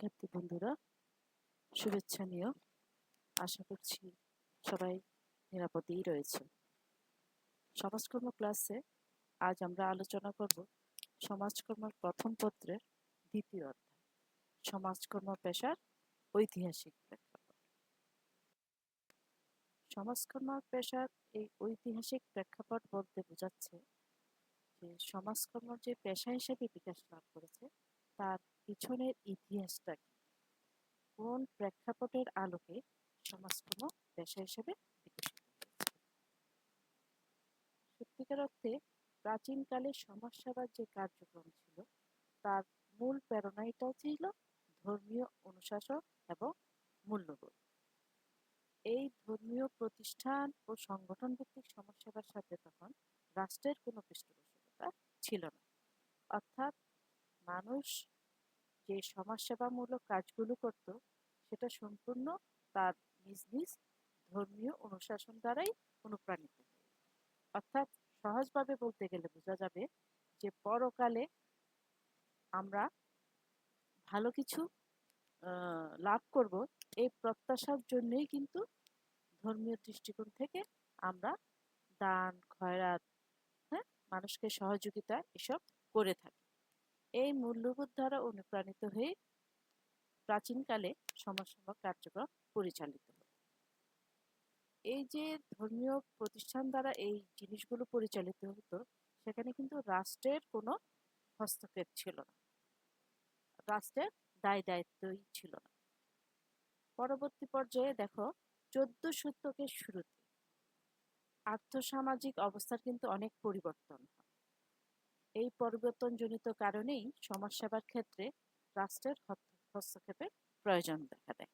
শিক্ষার্থী বন্ধুরা, শুভেচ্ছা নিও আশা করছি সবাই নিরাপদেই রয়েছে। সমাজকর্ম ক্লাসে আজ আমরা আলোচনা করব সমাজকর্মের প্রথম পত্রের দ্বিতীয় অধ্যায়, সমাজকর্ম পেশার ঐতিহাসিক প্রেক্ষাপট। সমাজকর্ম পেশার এই ঐতিহাসিক প্রেক্ষাপট বলতে বোঝাচ্ছে যে সমাজকর্ম যে পেশা হিসেবে বিকাশ লাভ করেছে, তার পিছনের ইতিহাসটা কি? কোন প্রেক্ষাপটের আলোকে সমাজকর্ম পেশা হিসেবে বিকশিত সত্যিকার অর্থে প্রাচীনকালে সমাজসেবার যে কার্যক্রম ছিল, তার মূল প্রেরণাইটাও ছিল ধর্মীয় অনুশাসন এবং মূল্যবোধ। এই ধর্মীয় প্রতিষ্ঠান ও সংগঠন ভিত্তিক সমাজসেবার সাথে তখন রাষ্ট্রের কোনো পৃষ্ঠপোষকতা ছিল না। অর্থাৎ মানুষ যে সমাজসেবামূলক কাজগুলো করত, সেটা সম্পূর্ণ তার নিজ নিজ ধর্মীয় অনুশাসন দ্বারাই অনুপ্রাণিত। অর্থাৎ সহজভাবে বলতে গেলে বোঝা যাবে যে পরকালে আমরা ভালো কিছু লাভ করব এই প্রত্যাশার জন্যই কিন্তু ধর্মীয় দৃষ্টিকোণ থেকে আমরা দান, খয়রাত হ্যাঁ? মানুষকে সহযোগিতা এসব করে থাকি। এই মূল্যবোধ দ্বারা অনুপ্রাণিত হয়ে প্রাচীনকালে সমাজসেবা কার্যক্রম পরিচালিত এই যে ধর্মীয় প্রতিষ্ঠান দ্বারা এই জিনিসগুলো পরিচালিত হতো, সেখানে কিন্তু রাষ্ট্রের কোনো হস্তক্ষেপ ছিল না। রাষ্ট্রের দায় দায়িত্বই ছিল না। পরবর্তী পর্যায়ে দেখো, চোদ্দ শতকের শুরুতে আর্থসামাজিক অবস্থার কিন্তু অনেক পরিবর্তন হয়। এই পরিবর্তনজনিত কারণেই সমাজসেবার ক্ষেত্রে রাষ্ট্রের হস্তক্ষেপের প্রয়োজন দেখা দেয়।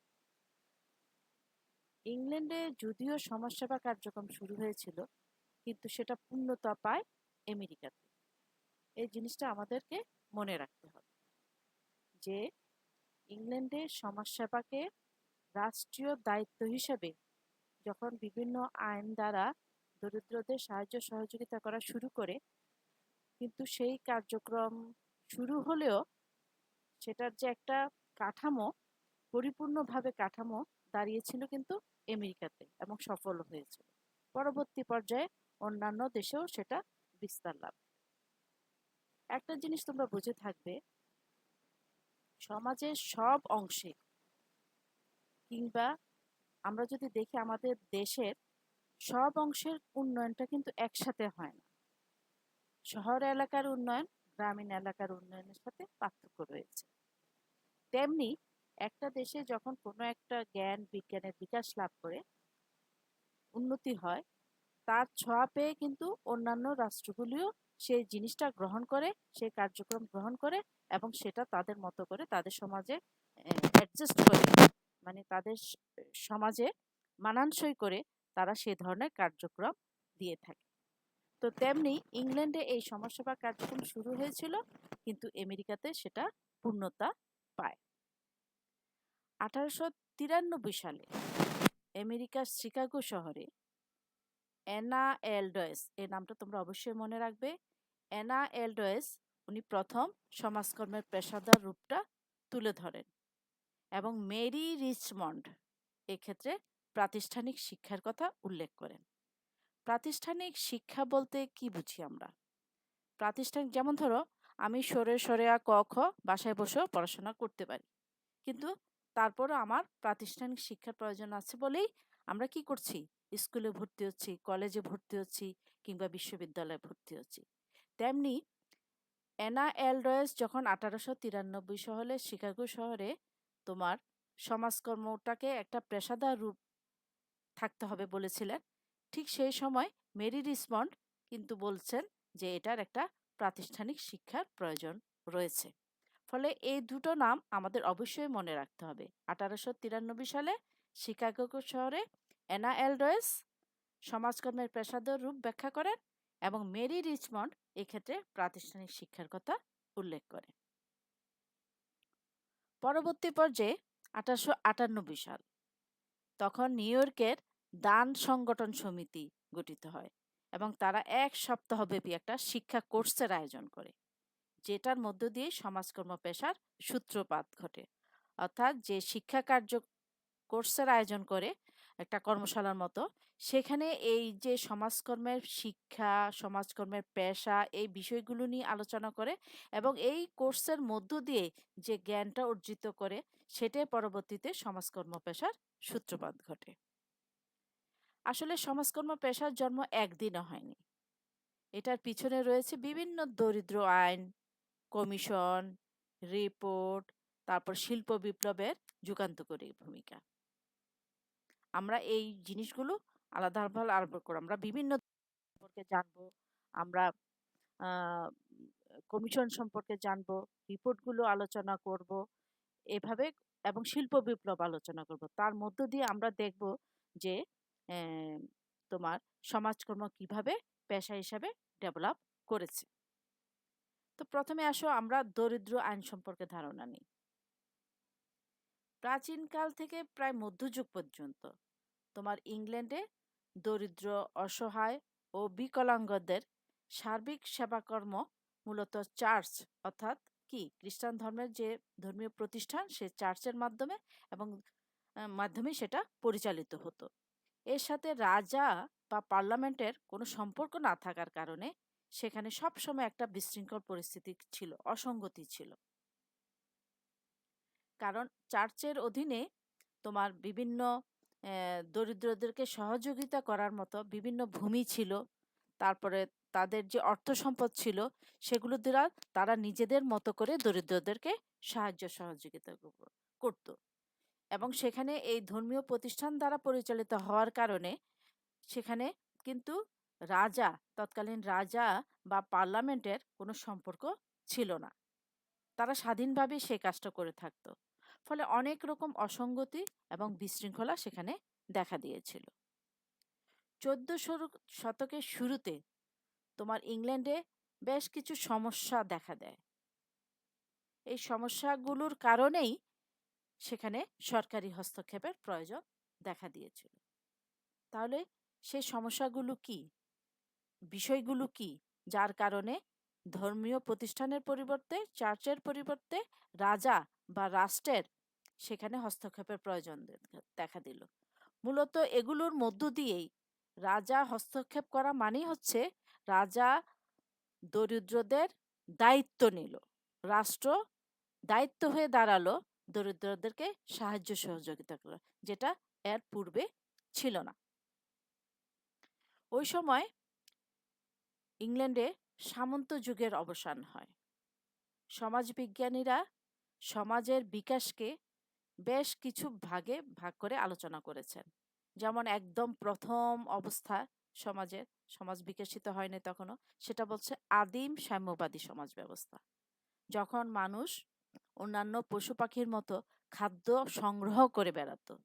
ইংল্যান্ডে যদিও সমাজসেবা কার্যক্রম শুরু হয়েছিল, কিন্তু সেটা পূর্ণতা পায় আমেরিকাতে। এই জিনিসটা আমাদেরকে মনে রাখতে হবে যে ইংল্যান্ডে সমাজসেবাকে রাষ্ট্রীয় দায়িত্ব হিসেবে যখন বিভিন্ন আইন দ্বারা দরিদ্রদের সাহায্য সহযোগিতা করা শুরু করে কিন্তু সেই কার্যক্রম শুরু হলেও সেটার যে একটা কাঠামো, পরিপূর্ণভাবে কাঠামো দাঁড়িয়েছিল কিন্তু আমেরিকাতে এবং সফল হয়েছিল। পরবর্তী পর্যায়ে অন্যান্য দেশেও সেটা বিস্তার লাভ একটা জিনিস তোমরা বুঝে থাকবে, সমাজের সব অংশে কিংবা আমরা যদি দেখি আমাদের দেশের সব অংশের উন্নয়নটা কিন্তু একসাথে হয় না। শহর এলাকার উন্নয়ন, গ্রামীণ এলাকার উন্নয়নের সাথে পার্থক্য রয়েছে। তেমনি একটা দেশে যখন কোনো একটা জ্ঞান, বিজ্ঞানের বিকাশ লাভ করে, উন্নতি হয়, তার ছোঁয়া পেয়ে কিন্তু অন্যান্য রাষ্ট্রগুলিও সেই জিনিসটা গ্রহণ করে, সেই কার্যক্রম গ্রহণ করে এবং সেটা তাদের মতো করে তাদের সমাজে অ্যাডজাস্ট করে মানে তাদের সমাজে মানানসই করে তারা সে ধরনের কার্যক্রম দিয়ে থাকে। তো তেমনি ইংল্যান্ডে এই সমাজসেবা কার্যক্রম শুরু হয়েছিল, কিন্তু আমেরিকাতে সেটা পূর্ণতা পায়। আঠারোশো তিরানব্বই সালে আমেরিকার শিকাগো শহরে অ্যানা এলডয়েস এই নামটা তোমরা অবশ্যই মনে রাখবে, অ্যানা এলডয়েস উনি প্রথম সমাজকর্মের পেশাদার রূপটা তুলে ধরেন এবং মেরি রিচমন্ড এক্ষেত্রে প্রাতিষ্ঠানিক শিক্ষার কথা উল্লেখ করেন। প্রাতিষ্ঠানিক শিক্ষা বলতে কি বুঝি আমরা? প্রাতিষ্ঠানিক যেমন ধরো, আমি সরে সরে আ ক, খ বাসায় বসেও পড়াশোনা করতে পারি। কিন্তু তারপরও আমার প্রাতিষ্ঠানিক শিক্ষার প্রয়োজন আছে বলেই আমরা কি করছি? স্কুলে ভর্তি হচ্ছি, কলেজে ভর্তি হচ্ছি কিংবা বিশ্ববিদ্যালয়ে ভর্তি হচ্ছি। তেমনি অ্যানা এলডয়েস যখন আঠারোশো তিরানব্বই শহরে, শিকাগো শহরে তোমার সমাজকর্মটাকে একটা পেশাদার রূপ থাকতে হবে বলেছিলেন। ঠিক সেই সময় মেরি রিসমন্ড কিন্তু বলছেন যে এটার একটা প্রাতিষ্ঠানিক শিক্ষার প্রয়োজন রয়েছে। ফলে এই দুটো নাম আমাদের অবশ্যই মনে রাখতে হবে। আঠারোশো তিরানব্বই সালে শিকাগো শহরে অ্যানা এলডয়েস সমাজকর্মের পেশাদার রূপ ব্যাখ্যা করেন এবং মেরি রিচমন্ড এক্ষেত্রে প্রাতিষ্ঠানিক শিক্ষার কথা উল্লেখ করে পরবর্তী পর্যায়ে আঠারোশো আটানব্বই সাল, তখন নিউ ইয়র্কের দান সংগঠন সমিতি গঠিত হয় এবং তারা এক সপ্তাহব্যাপী একটা শিক্ষা কোর্সের আয়োজন করে, যেটার মধ্য দিয়ে সমাজকর্ম পেশার সূত্রপাত ঘটে। অর্থাৎ যে শিক্ষা কার্য কোর্সের আয়োজন করে একটা কর্মশালার মতো, সেখানে এই যে সমাজকর্মের শিক্ষা, সমাজকর্মের পেশা, এই বিষয়গুলো নিয়ে আলোচনা করে এবং এই কোর্সের মধ্য দিয়ে যে জ্ঞানটা অর্জিত করে, সেটাই পরবর্তীতে সমাজকর্ম পেশার সূত্রপাত ঘটে। আসলে সমাজকর্ম পেশার জন্ম একদিনও হয়নি। এটার পিছনে রয়েছে বিভিন্ন দরিদ্র আইন, কমিশন, রিপোর্ট, তারপর শিল্প বিপ্লবের যুগান্তকারী ভূমিকা। আমরা এই জিনিসগুলো আলাদাভাবে আরম্ভ করব। আমরা বিভিন্ন সম্পর্কে জানব, আমরা কমিশন সম্পর্কে জানব, রিপোর্টগুলো আলোচনা করব, এভাবে এবং শিল্প বিপ্লব আলোচনা করব। তার মধ্য দিয়ে আমরা দেখব যে তোমার সমাজকর্ম কীভাবে পেশা হিসাবে ডেভেলপ করেছে। তো প্রথমে আসো আমরা দরিদ্র আইন সম্পর্কে ধারণা নিই। প্রাচীনকাল থেকে প্রায় মধ্যযুগ পর্যন্ত তোমার ইংল্যান্ডে দরিদ্র, অসহায় ও বিকলাঙ্গদের সার্বিক সেবাকর্ম মূলত চার্চ অর্থাৎ কি? খ্রিস্টান ধর্মের যে ধর্মীয় প্রতিষ্ঠান সে চার্চের মাধ্যমে এবং মাধ্যমে সেটা পরিচালিত হতো। এর সাথে রাজা বা পার্লামেন্টের কোনো সম্পর্ক না থাকার কারণে সেখানে সবসময় একটা বিশৃঙ্খল পরিস্থিতি ছিল, অসঙ্গতি ছিল। কারণ চার্চের অধীনে তোমার বিভিন্ন দরিদ্রদেরকে সহযোগিতা করার মতো বিভিন্ন ভূমি ছিল, তারপরে তাদের যে অর্থ সম্পদ ছিল, সেগুলো দ্বারা তারা নিজেদের মতো করে দরিদ্রদেরকে সাহায্য সহযোগিতা করত। এবং সেখানে এই ধর্মীয় প্রতিষ্ঠান দ্বারা পরিচালিত হওয়ার কারণে সেখানে কিন্তু রাজা, তৎকালীন রাজা বা পার্লামেন্টের কোনো সম্পর্ক ছিল না। তারা স্বাধীনভাবে সেই কাজটা করে থাকতো। ফলে অনেক রকম অসঙ্গতি এবং বিশৃঙ্খলা সেখানে দেখা দিয়েছিল। চোদ্দশো শতকের শুরুতে তোমার ইংল্যান্ডে বেশ কিছু সমস্যা দেখা দেয়। এই সমস্যাগুলোর কারণেই সেখানে সরকারি হস্তক্ষেপের প্রয়োজন দেখা দিয়েছিল। তাহলে সেই সমস্যাগুলো কি? বিষয়গুলো কি? যার কারণে ধর্মীয় প্রতিষ্ঠানের পরিবর্তে, চার্চের পরিবর্তে রাজা বা রাষ্ট্রের সেখানে হস্তক্ষেপের প্রয়োজন দেখা দিল। মূলত এগুলোর মধ্য দিয়েই রাজা হস্তক্ষেপ করা মানেই হচ্ছে রাজা দরিদ্রদের দায়িত্ব নিল, রাষ্ট্র দায়িত্ব হয়ে দাঁড়াল দরিদ্রদেরকে সাহায্য সহযোগিতা করা যেটা এর পূর্বে ছিল না। ওই সময় ইংল্যান্ডে সামন্ত যুগের অবসান হয়। সমাজবিজ্ঞানীরা সমাজের বিকাশকে বেশ কিছু ভাগে ভাগ করে আলোচনা করেছেন। যেমন একদম প্রথম অবস্থা সমাজের সমাজ বিকশিত হয়নি তখনও, সেটা বলছে আদিম সাম্যবাদী সমাজ ব্যবস্থা। যখন মানুষ অন্যান্য পশু পাখির মতো খাদ্য সংগ্রহ করে বেড়াতো।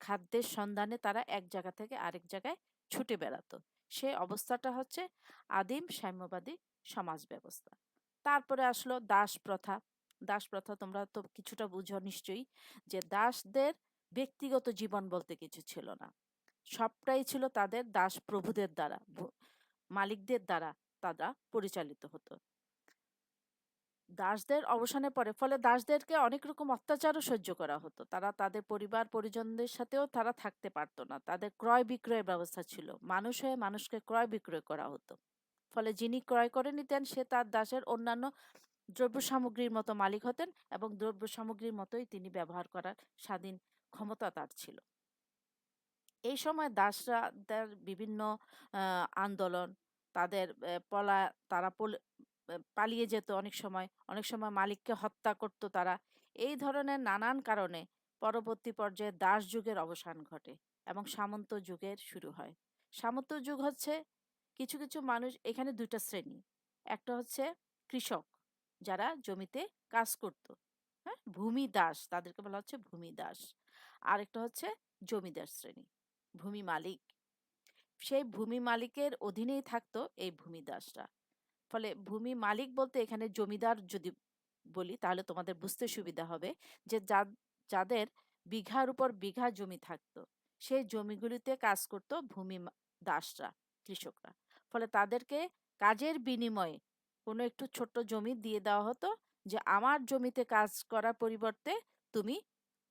খাদ্যের সন্ধানে তারা এক জায়গা থেকে আরেক জায়গায় ছুটে বেড়াতো। সেই অবস্থাটা হচ্ছে আদিম সাম্যবাদী সমাজ ব্যবস্থা। তারপরে আসলো দাস প্রথা। দাস প্রথা তোমরা তো কিছুটা বুঝো নিশ্চয়ই যে দাসদের ব্যক্তিগত জীবন বলতে কিছু ছিল না। সবটাই ছিল তাদের দাস প্রভুদের দ্বারা মালিকদের দ্বারা তারা পরিচালিত হতো। দাসদের অবসানের পরে, ফলে দাসদেরকে অনেক রকম অত্যাচারও সহ্য করা হতো। তারা তাদের পরিবার, পরিজনদের সাথেও তারা থাকতে পারতো না। তাদের ক্রয় বিক্রয়ের ব্যবস্থা ছিল। মানুষ হয়ে মানুষকে ক্রয় বিক্রয় করা হতো। ফলে যিনি ক্রয় করে নিতেন সে তার দাসের অন্যান্য দ্রব্য সামগ্রীর মতো মালিক হতেন এবং দ্রব্য সামগ্রীর মতোই তিনি ব্যবহার করার স্বাধীন ক্ষমতা তার ছিল। এই সময় দাসরা বিভিন্ন আন্দোলন, তাদের পলা, তারা পালিয়ে যেত অনেক সময়। অনেক সময় মালিককে হত্যা করত তারা। এই ধরনের নানান কারণে পরবর্তী পর্যায়ে দাস যুগের অবসান ঘটে এবং সামন্ত যুগের শুরু হয়। সামন্ত যুগ হচ্ছে কিছু কিছু মানুষ এখানে দুইটা শ্রেণি। একটা হচ্ছে কৃষক যারা জমিতে কাজ করত। হ্যাঁ? ভূমি দাস, তাদেরকে বলা হচ্ছে ভূমি দাস। আরেকটা হচ্ছে জমিদার শ্রেণি, ভূমি মালিক। সেই ভূমি মালিকের অধীনেই থাকতো এই ভূমি দাসরা। ফলে ভূমি মালিক বলতে এখানে জমিদার যদি বলি, তাহলে তোমাদের বুঝতে সুবিধা হবে যে যাদের বিঘার উপর বিঘা জমি থাকতো, সেই জমিগুলিতে কাজ করত ভূমি দাসরা, কৃষকরা। ফলে তাদেরকে কাজের বিনিময়ে কোনো একটু ছোট্ট জমি দিয়ে দেওয়া হতো যে, আমার জমিতে কাজ করার পরিবর্তে তুমি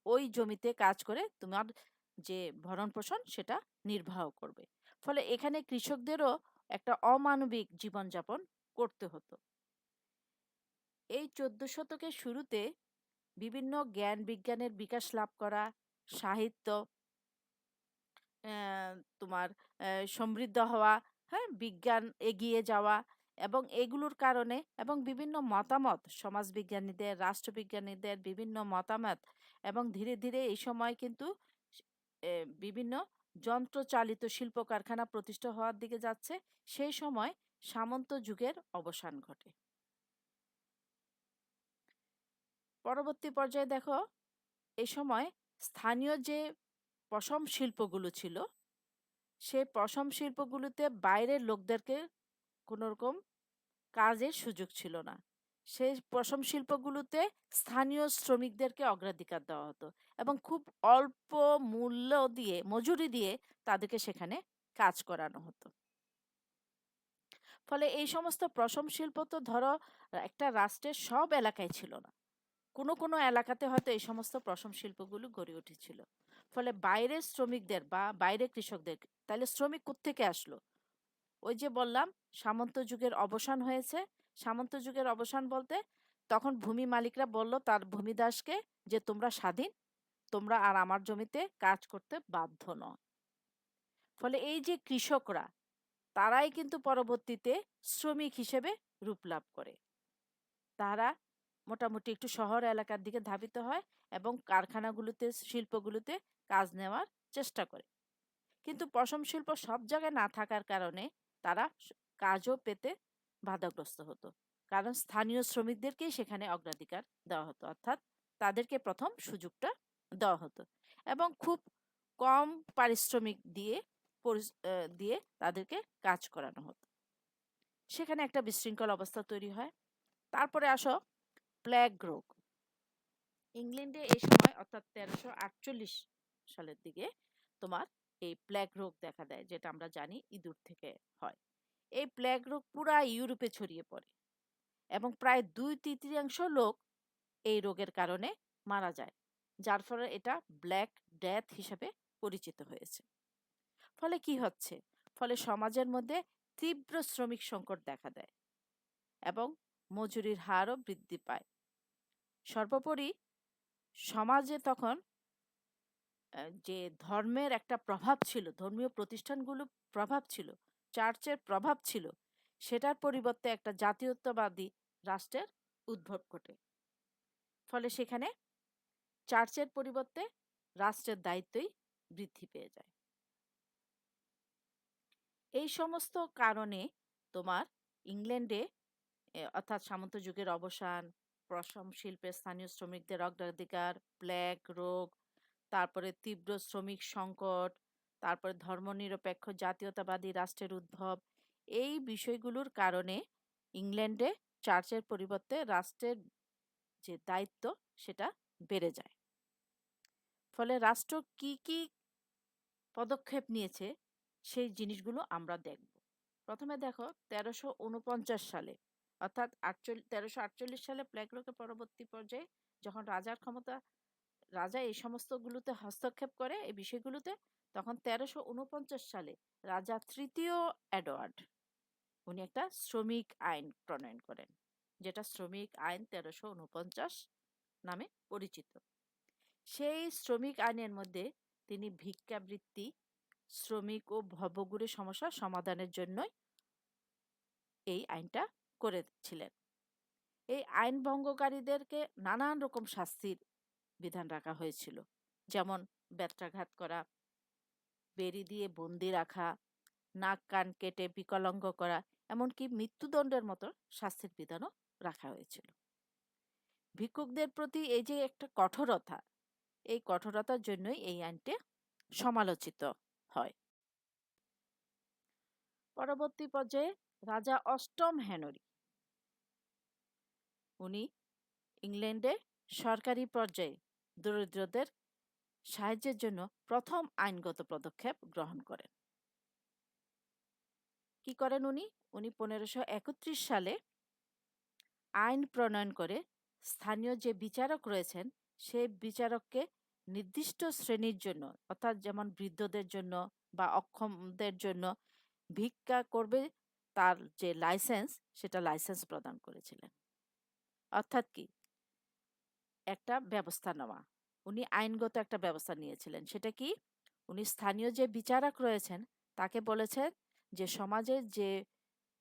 ওই জমিতে কাজ করে তোমার যে ভরণ পোষণ, সেটা নির্বাহ করবে। ফলে এখানে কৃষকদেরও একটা অমানবিক জীবনযাপন করতে হতো। এই চোদ্দ শতকের শুরুতে বিভিন্ন জ্ঞান বিজ্ঞানের বিকাশ লাভ করা, সাহিত্য তোমার সমৃদ্ধ হওয়া হ্যাঁ বিজ্ঞান এগিয়ে যাওয়া এবং এগুলোর কারণে এবং বিভিন্ন মতামত, সমাজবিজ্ঞানীদের, রাষ্ট্রবিজ্ঞানীদের বিভিন্ন মতামত এবং ধীরে ধীরে এই সময় কিন্তু বিভিন্ন যন্ত্রচালিত শিল্প কারখানা প্রতিষ্ঠা হওয়ার দিকে যাচ্ছে। সেই সময় সামন্ত যুগের অবসান ঘটে। পরবর্তী পর্যায়ে দেখো এই সময় স্থানীয় যে পশম শিল্পগুলো ছিল সেই পশম শিল্পগুলোতে বাইরের লোকদেরকে কোনো রকম কাজের সুযোগ ছিল না। সেই পশম শিল্পগুলোতে স্থানীয় শ্রমিকদেরকে অগ্রাধিকার দেওয়া হতো এবং খুব অল্প মূল্য দিয়ে, মজুরি দিয়ে তাদেরকে সেখানে কাজ করানো হতো। ফলে এই সমস্ত পশম শিল্প তো ধরো, একটা রাষ্ট্রের সব এলাকায় ছিল না। কোনো কোনো এলাকাতে হয়তো এই সমস্ত পশম শিল্পগুলো গড়ে উঠেছিল। ফলে বাইরের শ্রমিকদের বা বাইরের কৃষকদের, তাহলে শ্রমিক থেকে আসলো? ওই যে বললাম, সামন্ত যুগের অবসান হয়েছে। সামন্ত যুগের অবসান বলতে, তখন ভূমি মালিকরা বলল তার ভূমিদাসকে যে, তোমরা স্বাধীন, তোমরা আর আমার জমিতে কাজ করতে বাধ্য নয় ফলে এই যে কৃষকরা তারাই কিন্তু পরবর্তীতে শ্রমিক হিসেবে রূপ লাভ করে। তারা মোটামুটি একটু শহর এলাকার দিকে ধাবিত হয় এবং কারখানাগুলোতে, শিল্পগুলোতে কাজ নেওয়ার চেষ্টা করে। কিন্তু পশম শিল্প সব জায়গায় না থাকার কারণে তারা কাজও পেতে বাধাগ্রস্ত হতো। কারণ স্থানীয় শ্রমিকদেরকেই সেখানে অগ্রাধিকার দেওয়া হতো, অর্থাৎ তাদেরকে প্রথম সুযোগটা দেওয়া হতো। এবং খুব কম পারিশ্রমিক দিয়ে দিয়ে তাদেরকে কাজ করানো হতো। সেখানে একটা বিশৃঙ্খল অবস্থা তৈরি হয়। তারপরে আসো প্ল্যাগ রোগ। ইংল্যান্ডে এই সময়, অর্থাৎ তেরোশো আটচল্লিশ সালের দিকে তোমার এই প্ল্যাগ রোগ দেখা দেয়, যেটা আমরা জানি ইঁদুর থেকে হয়। এই প্ল্যাগ রোগ পুরা ইউরোপে ছড়িয়ে পড়ে এবং প্রায় দুই তৃতীয়াংশ লোক এই রোগের কারণে মারা যায়, যার ফলে এটা ব্ল্যাক ডেথ হিসেবে পরিচিত হয়েছে। ফলে কি হচ্ছে? ফলে সমাজের মধ্যে তীব্র শ্রমিক সংকট দেখা দেয় এবং মজুরির হারও বৃদ্ধি পায়। সর্বোপরি সমাজে তখন যে ধর্মের একটা প্রভাব ছিল, ধর্মীয় প্রতিষ্ঠানগুলো প্রভাব ছিল, চার্চের প্রভাব ছিল, সেটার পরিবর্তে একটা জাতীয়তাবাদী রাষ্ট্রের উদ্ভব ঘটে। ফলে সেখানে চার্চের পরিবর্তে রাষ্ট্রের দায়িত্বই বৃদ্ধি পেয়ে যায়। এই সমস্ত কারণে তোমার ইংল্যান্ডে অর্থাৎ সামন্ত যুগের অবসান প্রশম শিল্পের স্থানীয় শ্রমিকদের অগ্রাধিকার প্ল্যাগ রোগ, তারপরে তীব্র শ্রমিক সংকট, তারপরে ধর্মনিরপেক্ষ জাতীয়তাবাদী রাষ্ট্রের উদ্ভব, এই বিষয়গুলোর কারণে ইংল্যান্ডে চার্চের পরিবর্তে রাষ্ট্রের যে দায়িত্ব সেটা বেড়ে যায়। ফলে রাষ্ট্র কি কি পদক্ষেপ নিয়েছে সেই জিনিসগুলো আমরা দেখব। প্রথমে দেখো তেরোশো উনপঞ্চাশ সালে, অর্থাৎ আটচল্লিশ তেরোশো আটচল্লিশ সালে রোগের পরবর্তী পর্যায়ে যখন রাজার ক্ষমতা, রাজা এই সমস্তগুলোতে হস্তক্ষেপ করে এই বিষয়গুলোতে, তখন তেরোশো উনপঞ্চাশ সালে রাজা তৃতীয় অ্যাডওয়ার্ড উনি একটা শ্রমিক আইন প্রণয়ন করেন, যেটা শ্রমিক আইন তেরোশো উনপঞ্চাশ নামে পরিচিত। সেই শ্রমিক আইনের মধ্যে তিনি ভিক্ষাবৃত্তি শ্রমিক ও ভবগুড়ি সমস্যা সমাধানের জন্যই এই আইনটা করেছিলেন। এই আইন ভঙ্গকারীদেরকে নানান রকম শাস্তির বিধান রাখা হয়েছিল। যেমন ব্যত্রাঘাত করা বেরি দিয়ে বন্দি রাখা, নাক কান কেটে বিকলঙ্গ করা, এমনকি মৃত্যুদণ্ডের মতো শাস্তির বিধানও রাখা হয়েছিল। ভিক্ষুকদের প্রতি এই যে একটা কঠোরতা, এই কঠোরতার জন্যই এই আইনটি সমালোচিত। হয়। পরবর্তী পর্যায়ে রাজা অষ্টম হেনরি। উনি ইংল্যান্ডে সরকারি পর্যায়ে দরিদ্রদের সাহায্যের জন্য প্রথম আইনগত পদক্ষেপ গ্রহণ করেন। কি করেন উনি? উনি পনেরোশো একত্রিশ সালে আইন প্রণয়ন করে স্থানীয় যে বিচারক রয়েছেন, সেই বিচারককে নির্দিষ্ট শ্রেণির জন্য, অর্থাৎ যেমন বৃদ্ধদের জন্য বা অক্ষমদের জন্য ভিক্ষা করবে তার যে লাইসেন্স সেটা লাইসেন্স প্রদান করেছিলেন। অর্থাৎ কি? একটা ব্যবস্থা নেওয়া। উনি আইনগত একটা ব্যবস্থা নিয়েছিলেন। সেটা কি? উনি স্থানীয় যে বিচারক রয়েছেন, তাকে বলেছেন যে সমাজের যে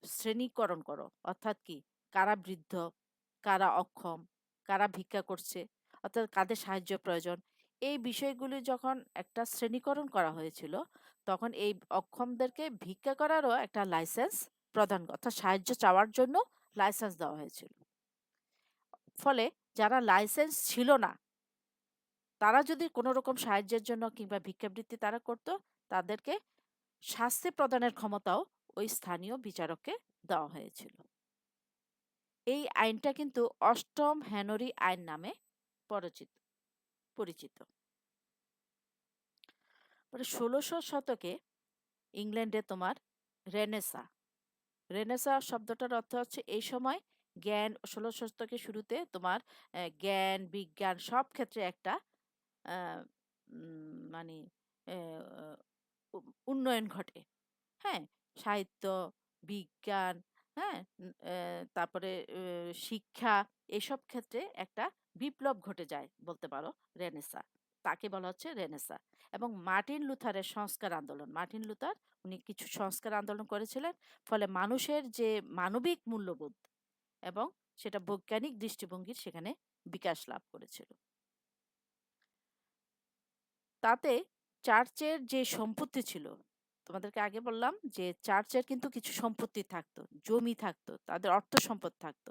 শ্রেণীকরণ করো, অর্থাৎ কি? কারা বৃদ্ধ, কারা অক্ষম, কারা ভিক্ষা করছে, অর্থাৎ কাদের সাহায্য প্রয়োজন এই বিষয়গুলি যখন একটা শ্রেণীকরণ করা হয়েছিল, তখন এই অক্ষমদেরকে ভিক্ষা করারও একটা লাইসেন্স প্রদান অর্থাৎ সাহায্য চাওয়ার জন্য লাইসেন্স দেওয়া হয়েছিল। ফলে যারা লাইসেন্স ছিল না, তারা যদি কোনো রকম সাহায্যের জন্য কিংবা ভিক্ষাবৃত্তি তারা করত, তাদেরকে শাস্তি প্রদানের ক্ষমতাও ওই স্থানীয় বিচারককে দেওয়া হয়েছিল। এই আইনটা কিন্তু অষ্টম হেনরি আইন নামে পরিচিত। পরিচিত। ষোলোশো শতকে ইংল্যান্ডে তোমার রেনেসা। রেনেসা শব্দটার অর্থ হচ্ছে এই সময় জ্ঞান, ষোলোশো শতকের শুরুতে তোমার জ্ঞান, বিজ্ঞান সব ক্ষেত্রে একটা মানে উন্নয়ন ঘটে। হ্যাঁ? সাহিত্য, বিজ্ঞান হ্যাঁ? তারপরে শিক্ষা, এসব ক্ষেত্রে একটা বিপ্লব ঘটে যায় বলতে পারো, রেনেসা। তাকে বলা হচ্ছে রেনেসা। এবং মার্টিন লুথারের সংস্কার আন্দোলন, মার্টিন লুথার উনি কিছু সংস্কার আন্দোলন করেছিলেন, ফলে মানুষের যে মানবিক মূল্যবোধ এবং সেটা বৈজ্ঞানিক দৃষ্টিভঙ্গির সেখানে বিকাশ লাভ করেছিল। তাতে চার্চের যে সম্পত্তি ছিল, তোমাদেরকে আগে বললাম যে চার্চের কিন্তু কিছু সম্পত্তি থাকতো, জমি থাকতো, তাদের অর্থ সম্পদ থাকতো।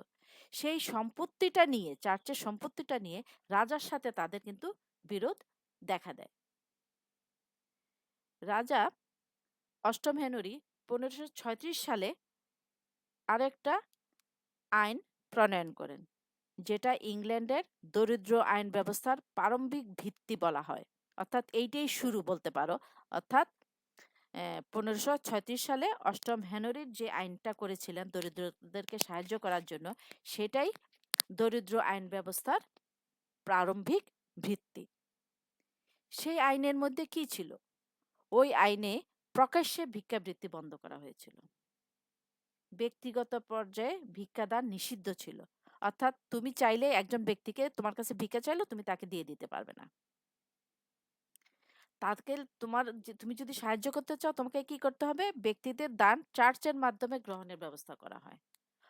সেই সম্পত্তিটা নিয়ে, চার্চের সম্পত্তিটা নিয়ে রাজার সাথে তাদের কিন্তু বিরোধ দেখা দেয়। রাজা অষ্টম হেনরি পনেরোশো সালে আরেকটা আইন প্রণয়ন করেন, যেটা ইংল্যান্ডের দরিদ্র আইন ব্যবস্থার প্রারম্ভিক ভিত্তি বলা হয়। অর্থাৎ এইটাই শুরু বলতে পারো। অর্থাৎ পনেরোশো সালে অষ্টম হেনরির যে আইনটা করেছিলেন দরিদ্রদেরকে সাহায্য করার জন্য, সেটাই দরিদ্র আইন ব্যবস্থার প্রারম্ভিক ভিত্তি। সেই আইনের মধ্যে কি ছিল? ওই আইনে প্রকাশ্যে ভিক্ষাবৃত্তি বন্ধ করা হয়েছিল। ব্যক্তিগত পর্যায়ে ভিক্ষাদান নিষিদ্ধ ছিল। অর্থাৎ তুমি চাইলে একজন ব্যক্তিকে তোমার কাছে ভিক্ষা চাইলো তুমি তাকে দিয়ে দিতে পারবে না। তাকে তোমার তুমি যদি সাহায্য করতে চাও, তোমাকে কি করতে হবে? ব্যক্তিদের দান চার্চের মাধ্যমে গ্রহণের ব্যবস্থা করা হয়।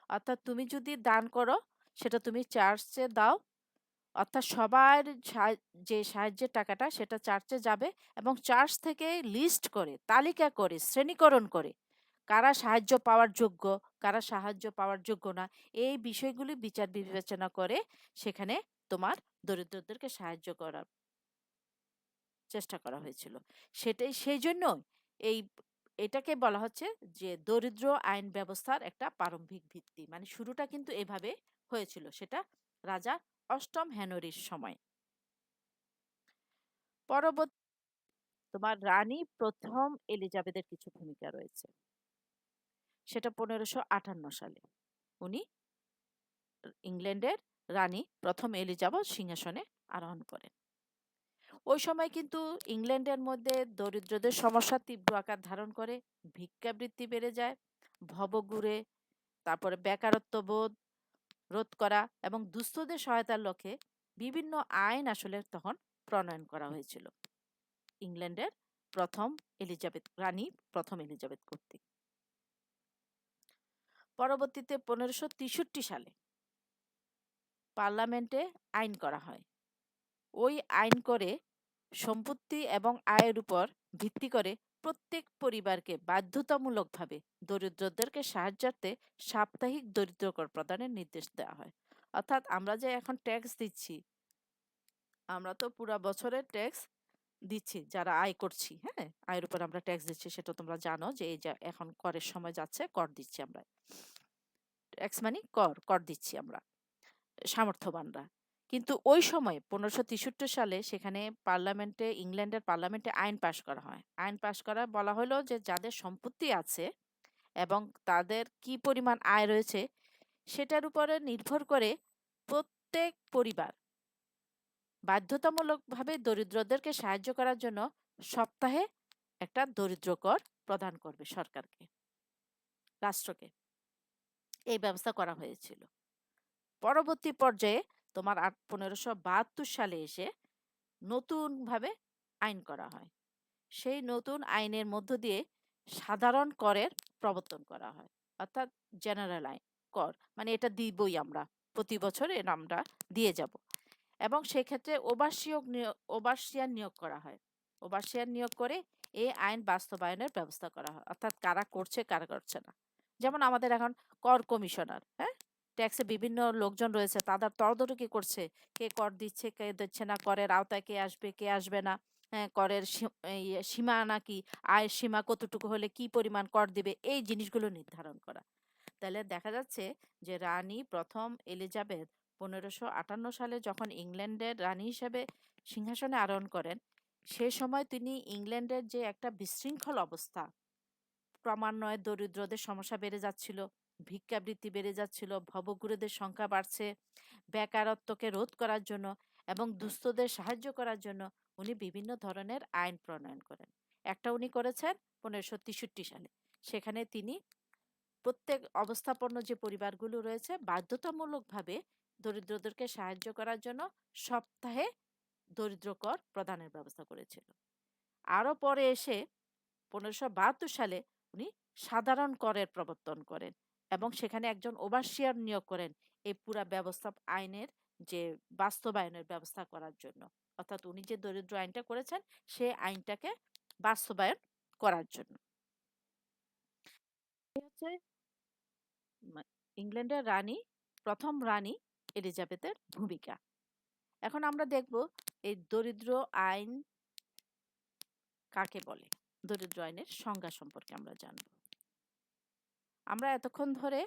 অর্থাৎ তুমি যদি দান করো, সেটা তুমি চার্চে দাও। অর্থাৎ সবার যে সাহায্যের টাকাটা, সেটা চার্চে যাবে এবং চার্চ থেকে লিস্ট করে, তালিকা করে, শ্রেণীকরণ করে, কারা সাহায্য পাওয়ার যোগ্য, কারা সাহায্য পাওয়ার যোগ্য না, এই বিষয়গুলি বিচার বিবেচনা করে সেখানে তোমার দরিদ্রদেরকে সাহায্য করার চেষ্টা করা হয়েছিল। সেটাই, সেই জন্য এই এটাকে বলা হচ্ছে যে দরিদ্র আইন ব্যবস্থার একটা প্রারম্ভিক ভিত্তি। মানে শুরুটা কিন্তু এভাবে হয়েছিল, সেটা রাজা অষ্টম হেনরির সময়। পরবর্তী তোমার রানী প্রথম এলিজাবেথের কিছু ভূমিকা রয়েছে। সেটা পনেরোশো আটান্ন সালে। উনি ইংল্যান্ডের রানী প্রথম এলিজাবেথ সিংহাসনে আরোহণ করেন। ওই সময় কিন্তু ইংল্যান্ডের মধ্যে দরিদ্রদের সমস্যা তীব্র আকার ধারণ করে, ভিক্ষাবৃত্তি বেড়ে যায় ভবগুড়ে তারপরে বেকারত্ব বোধ, রোধ করা এবং দুস্থদের সহায়তার লক্ষ্যে বিভিন্ন আইন আসলে তখন প্রণয়ন করা হয়েছিল। ইংল্যান্ডের প্রথম এলিজাবেথ, রানী প্রথম এলিজাবেথ কর্তৃক। পরবর্তীতে পনেরোশো সালে পার্লামেন্টে আইন করা হয়। ওই আইন করে সম্পত্তি এবং আয়ের উপর ভিত্তি করে প্রত্যেক পরিবারকে বাধ্যতামূলকভাবে দরিদ্রদেরকে সাহায্যার্থে সাপ্তাহিক দরিদ্রকর প্রদানের নির্দেশ দেওয়া হয়। অর্থাৎ আমরা যে এখন ট্যাক্স দিচ্ছি, আমরা তো পুরা বছরের ট্যাক্স দিচ্ছি, যারা আয় করছি হ্যাঁ? আয়ের উপর আমরা ট্যাক্স দিচ্ছি, সেটা তোমরা জানো যে এই যে এখন করের সময় যাচ্ছে, কর দিচ্ছি আমরা। ট্যাক্স মানে কর কর দিচ্ছি আমরা, সামর্থ্যবানরা। কিন্তু ওই সময় পনেরোশো তেষট্টি সালে সেখানে পার্লামেন্টে, ইংল্যান্ডের পার্লামেন্টে আইন পাশ করা হয়। আইন পাশ করা বলা হলো যে যাদের সম্পত্তি আছে এবং তাদের কি পরিমাণ আয় রয়েছে সেটার উপরে নির্ভর করে প্রত্যেক পরিবার বাধ্যতামূলকভাবে দরিদ্রদেরকে সাহায্য করার জন্য সপ্তাহে একটা দরিদ্র কর প্রদান করবে সরকারকে, রাষ্ট্রকে। এই ব্যবস্থা করা হয়েছিল। পরবর্তী পর্যায়ে তোমার আট পনেরোশো বাহাত্তর সালে এসে নতুনভাবে আইন করা হয়। সেই নতুন আইনের মধ্য দিয়ে সাধারণ করের প্রবর্তন করা হয়, অর্থাৎ জেনারেল আইন, কর মানে এটা দিবই আমরা, প্রতি বছর এর আমরা দিয়ে যাব। এবং সেক্ষেত্রে ওভারসিয়ক নিয়োগ ওভারসিয়ার নিয়োগ করা হয়। ওভারসিয়ার নিয়োগ করে এই আইন বাস্তবায়নের ব্যবস্থা করা হয়, অর্থাৎ কারা করছে কারা করছে না। যেমন আমাদের এখন কর কমিশনার হ্যাঁ? ট্যাক্সে বিভিন্ন লোকজন রয়েছে, তাদের তদারকি করছে? কে কর দিচ্ছে, কে দিচ্ছে না? করের আওতায় কে আসবে কে আসবে না? করের সীমা নাকি আয়ের সীমা কতটুকু হলে কি পরিমাণ কর দিবে? এই জিনিসগুলো নির্ধারণ করা। তাহলে দেখা যাচ্ছে যে রানী প্রথম এলিজাবেথ পনেরোশো আটান্ন সালে যখন ইংল্যান্ডের রানী হিসেবে সিংহাসনে আরোহণ করেন, সে সময় তিনি ইংল্যান্ডের যে একটা বিশৃঙ্খল অবস্থা, ক্রমান্বয়ে দরিদ্রদের সমস্যা বেড়ে যাচ্ছিল। ভিক্ষাবৃত্তি বেড়ে যাচ্ছিল ভবগুরুদের সংখ্যা বাড়ছে, বেকারত্বকে রোধ করার জন্য এবং দুস্থদের সাহায্য করার জন্য উনি বিভিন্ন ধরনের আইন প্রণয়ন করেন। একটা উনি করেছেন পনেরোশো তেষট্টি সালে। সেখানে তিনি প্রত্যেক অবস্থাপন্ন যে পরিবারগুলো রয়েছে বাধ্যতামূলকভাবে দরিদ্রদেরকে সাহায্য করার জন্য সপ্তাহে দরিদ্র কর প্রদানের ব্যবস্থা করেছিল। আরও পরে এসে পনেরোশো সালে উনি সাধারণ করের প্রবর্তন করেন। এবং সেখানে একজন ওভারসিয়ার নিয়োগ করেন এই পুরা ব্যবস্থা আইনের যে বাস্তবায়নের ব্যবস্থা করার জন্য। অর্থাৎ উনি যে দরিদ্র আইনটা করেছেন সেই আইনটাকে বাস্তবায়ন করার জন্য। ইংল্যান্ডের রানী, প্রথম রানী এলিজাবেথের ভূমিকা। এখন আমরা দেখব এই দরিদ্র আইন কাকে বলে? দরিদ্র আইনের সংজ্ঞা সম্পর্কে আমরা জানব। আমরা এতক্ষণ ধরে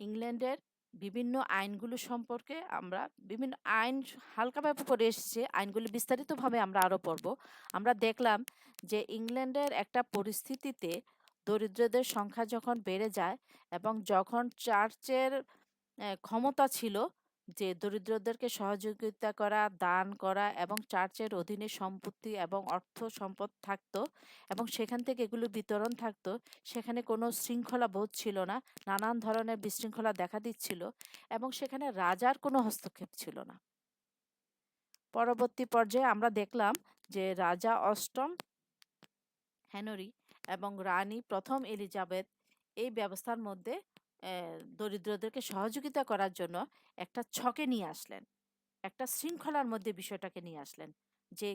ইংল্যান্ডের বিভিন্ন আইনগুলো সম্পর্কে আমরা বিভিন্ন আইন হালকা হালকাভাবে পড়ে এসেছে। আইনগুলো বিস্তারিতভাবে আমরা আরও পড়ব। আমরা দেখলাম যে ইংল্যান্ডের একটা পরিস্থিতিতে দরিদ্রদের সংখ্যা যখন বেড়ে যায় এবং যখন চার্চের ক্ষমতা ছিল যে দরিদ্রদেরকে সহযোগিতা করা, দান করা এবং চার্চের অধীনে সম্পত্তি এবং অর্থ সম্পদ থাকতো এবং সেখান থেকে এগুলো বিতরণ থাকতো, সেখানে কোনো শৃঙ্খলা বোধ ছিল না, নানান ধরনের বিশৃঙ্খলা দেখা দিচ্ছিল এবং সেখানে রাজার কোনো হস্তক্ষেপ ছিল না। পরবর্তী পর্যায়ে আমরা দেখলাম যে রাজা অষ্টম হেনরি এবং রানী প্রথম এলিজাবেথ এই ব্যবস্থার মধ্যে দরিদ্রদেরকে সহযোগিতা করার জন্য একটা ছকে নিয়ে আসলেন। একটা শৃঙ্খলার মধ্যে বিষয়টাকে নিয়ে আসলেন যে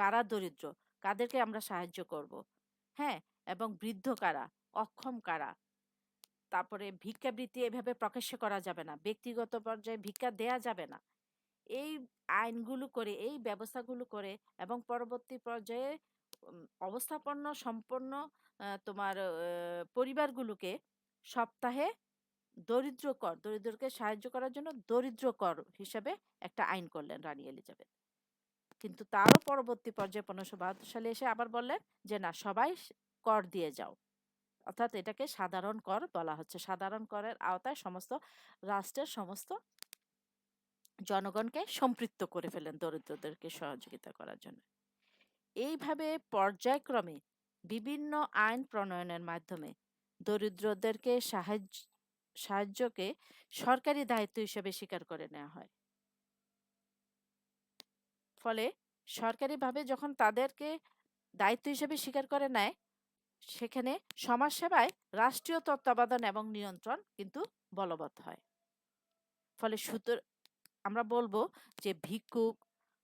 কারা দরিদ্র? কাদেরকে আমরা সাহায্য করব? হ্যাঁ? এবং বৃদ্ধ কারা? অক্ষম কারা? তারপরে ভিক্ষাবৃত্তি এভাবে প্রকাশ্য করা যাবে না, ব্যক্তিগত পর্যায়ে ভিক্ষা দেয়া যাবে না। এই আইনগুলো করে, এই ব্যবস্থাগুলো করে এবং পরবর্তী পর্যায়ে অবস্থাপন্ন, সম্পন্ন তোমার পরিবারগুলোকে সপ্তাহে দরিদ্র কর দরিদ্রকে সাহায্য করার জন্য দরিদ্র কর হিসাবে একটা আইন করলেন রানী এলিজাবেথ। কিন্তু তারও পরবর্তী পর্যায়ে পনেরোশো বাহাত্তর সালে এসে আবার বললেন যে, না, সবাই কর দিয়ে যাও। অর্থাৎ এটাকে সাধারণ কর বলা হচ্ছে। সাধারণ করের আওতায় সমস্ত রাষ্ট্রের সমস্ত জনগণকে সম্পৃক্ত করে ফেলেন দরিদ্রদেরকে সহযোগিতা করার জন্য। এইভাবে পর্যায়ক্রমে বিভিন্ন আইন প্রণয়নের মাধ্যমে দরিদ্রদেরকে সাহায্য সাহায্যকে সরকারি দায়িত্ব হিসেবে স্বীকার করে নেওয়া হয়। ফলে সরকারিভাবে যখন তাদেরকে দায়িত্ব হিসেবে স্বীকার করে নেয়, সেখানে সমাজসেবায় রাষ্ট্রীয় তত্ত্বাবধান এবং নিয়ন্ত্রণ কিন্তু বলবৎ হয়। ফলে সুতর, আমরা বলব যে ভিক্ষুক,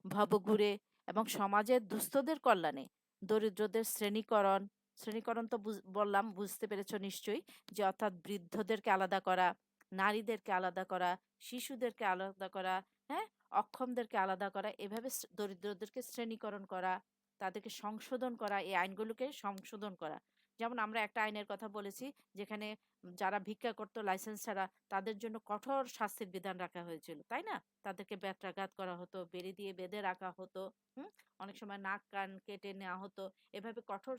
ভবঘুরে এবং সমাজের দুস্থদের কল্যাণে দরিদ্রদের শ্রেণীকরণ শ্রেণীকরণ তো বললাম, বুঝতে পেরেছ নিশ্চয়ই যে অর্থাৎ বৃদ্ধদেরকে আলাদা করা, নারীদেরকে আলাদা করা, শিশুদেরকে আলাদা করা হ্যাঁ? অক্ষমদেরকে আলাদা করা, এভাবে দরিদ্রদেরকে শ্রেণীকরণ করা, তাদেরকে সংশোধন করা, এই আইনগুলোকে সংশোধন করা। যেমন আমরা একটা আইনের কথা বলেছি যেখানে যারা ভিক্ষা করতো লাইসেন্স ছাড়া, তাদের জন্য কঠোর শাস্তির বিধান রাখা হয়েছিল, তাই না? তাদেরকে ব্যত্রাঘাত করা হতো, বেড়ি দিয়ে বেঁধে রাখা হতো, হুম? অনেক সময় নাক কান কেটে নেওয়া হতো, এভাবে কঠোর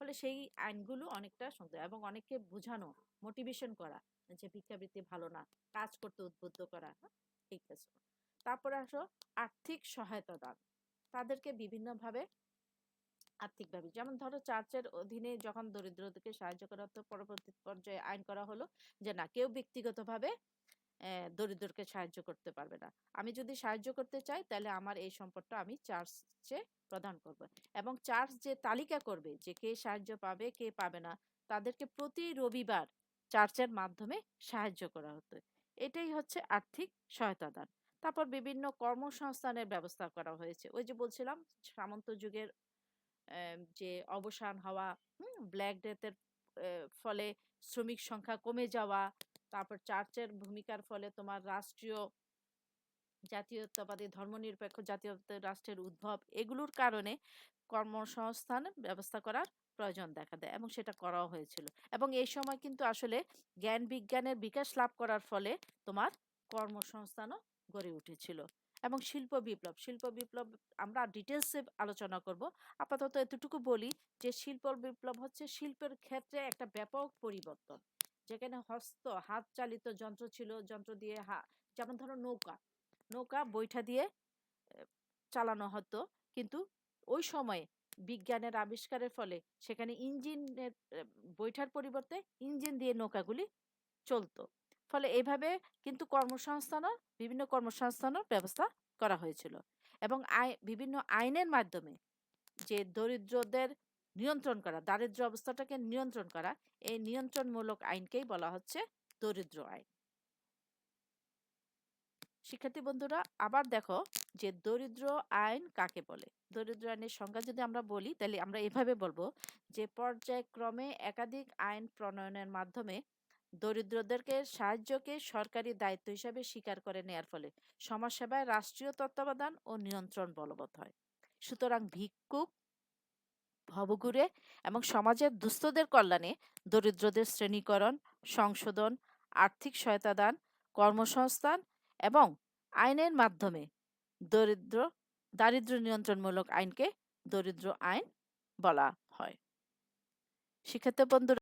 ফলে সেই আইনগুলো অনেকটা সুন্দর এবং অনেককে বোঝানো মোটিভেশন করা যে ভিক্ষাবৃত্তি ভালো না, কাজ করতে উদ্বুদ্ধ করা? এই কাজ তারপরে আসো আর্থিক সহায়তা দান। তাদেরকে বিভিন্নভাবে আর্থিকভাবে, যেমন ধরো চার্চের অধীনে যখন দরিদ্রদেরকে সাহায্য করা হতো, পরবর্তী পর্যায়ে আইন করা হলো যে না, কেউ ব্যক্তিগতভাবে দরিদ্রকে সাহায্য করতে পারবে না। আমি যদি সাহায্য করতে চাই, তাহলে আমার এই সম্পদটা আমি চার্চে প্রদান করব এবং চার্চ যে তালিকা করবে যে কে সাহায্য পাবে, কে পাবে না, তাদেরকে প্রতি রবিবার চার্চের মাধ্যমে সাহায্য করা হতো। এটাই হচ্ছে আর্থিক সহায়তা দান। তারপর বিভিন্ন কর্মসংস্থানের ব্যবস্থা করা হয়েছে। ওই যে বলছিলাম, সামন্ত যুগের যে অবসান হওয়া ব্ল্যাক ডেথের ফলে শ্রমিক সংখ্যা কমে যাওয়া, তারপর চার্চের ভূমিকার ফলে তোমার রাষ্ট্রীয় জাতীয়তাবাদী, ধর্মনিরপেক্ষ জাতীয়তা রাষ্ট্রের উদ্ভব এগুলোর কারণে কর্মসংস্থান ব্যবস্থা করার প্রয়োজন দেখা দেয় এবং সেটা করাও হয়েছিল। এবং এই সময় কিন্তু আসলে জ্ঞান বিজ্ঞানের বিকাশ লাভ করার ফলে তোমার কর্মসংস্থানও গড়ে উঠেছিল। এবং শিল্প বিপ্লব শিল্প বিপ্লব আমরা ডিটেলসে আলোচনা করব। আপাতত এতটুকু বলি যে শিল্প বিপ্লব হচ্ছে শিল্পের ক্ষেত্রে একটা ব্যাপক পরিবর্তন। যেখানে হস্ত, হাত চালিত যন্ত্র ছিল, যন্ত্র দিয়ে হা- যেমন ধরো নৌকা। নৌকা বৈঠা দিয়ে চালানো হতো। কিন্তু ওই সময়ে বিজ্ঞানের আবিষ্কারের ফলে সেখানে ইঞ্জিনের বৈঠার পরিবর্তে ইঞ্জিন দিয়ে নৌকাগুলি চলতো। ফলে এইভাবে কিন্তু কর্মসংস্থানও, বিভিন্ন কর্মসংস্থানও ব্যবস্থা করা হয়েছিল। এবং আই, বিভিন্ন আইনের মাধ্যমে যে দরিদ্রদের নিয়ন্ত্রণ করা দারিদ্র অবস্থাটাকে নিয়ন্ত্রণ করা, এই নিয়ন্ত্রণমূলক আইনকেই বলা হচ্ছে দরিদ্র আইন। শিক্ষার্থী বন্ধুরা, আবার দেখো যে দরিদ্র আইন কাকে বলে? দরিদ্র আইনের সংজ্ঞা যদি আমরা বলি, তাহলে আমরা এভাবে বলব যে পর্যায়ক্রমে একাধিক আইন প্রণয়নের মাধ্যমে দরিদ্রদেরকে সাহায্যকে সরকারি দায়িত্ব হিসাবে স্বীকার করে নেয়ার ফলে সমাজসেবায় রাষ্ট্রীয় তত্ত্বাবধান ও নিয়ন্ত্রণ বলবৎ হয়। সুতরাং ভিক্ষুক, ভবঘুরে এবং সমাজের দুস্থদের কল্যাণে দরিদ্রদের শ্রেণীকরণ, সংশোধন, আর্থিক সহায়তা দান, কর্মসংস্থান এবং আইনের মাধ্যমে দরিদ্র দারিদ্র নিয়ন্ত্রণমূলক আইনকে দরিদ্র আইন বলা হয়। শিক্ষার্থী বন্ধুরা